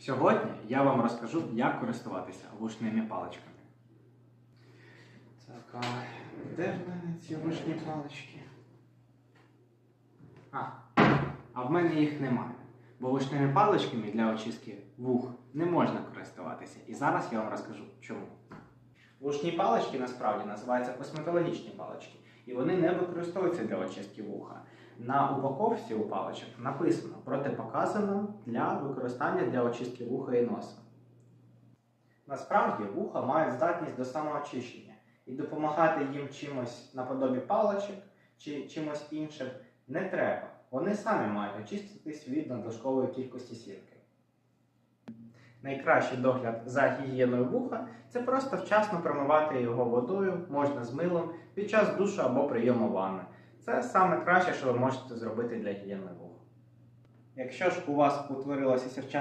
Сьогодні я вам розкажу, як користуватися вушними паличками. Так, а де в мене ці вушні палички? А, а в мене їх немає. Бо вушними паличками для очистки вух не можна користуватися. І зараз я вам розкажу чому. Вушні палички насправді називаються косметологічні палички, і вони не використовуються для очистки вуха. На упаковці у паличок написано протипоказано для використання для очистки вуха і носа. Насправді вуха мають здатність до самоочищення, і допомагати їм чимось наподобі паличок чи чимось іншим не треба. Вони самі мають очиститись від надлишкової кількості сірки. Найкращий догляд за гігієною вуха це просто вчасно промивати його водою, можна з милом під час душу або прийому ванни. Це саме краще, що ви можете зробити для гігієни вуха. Якщо ж у вас утворилося сірча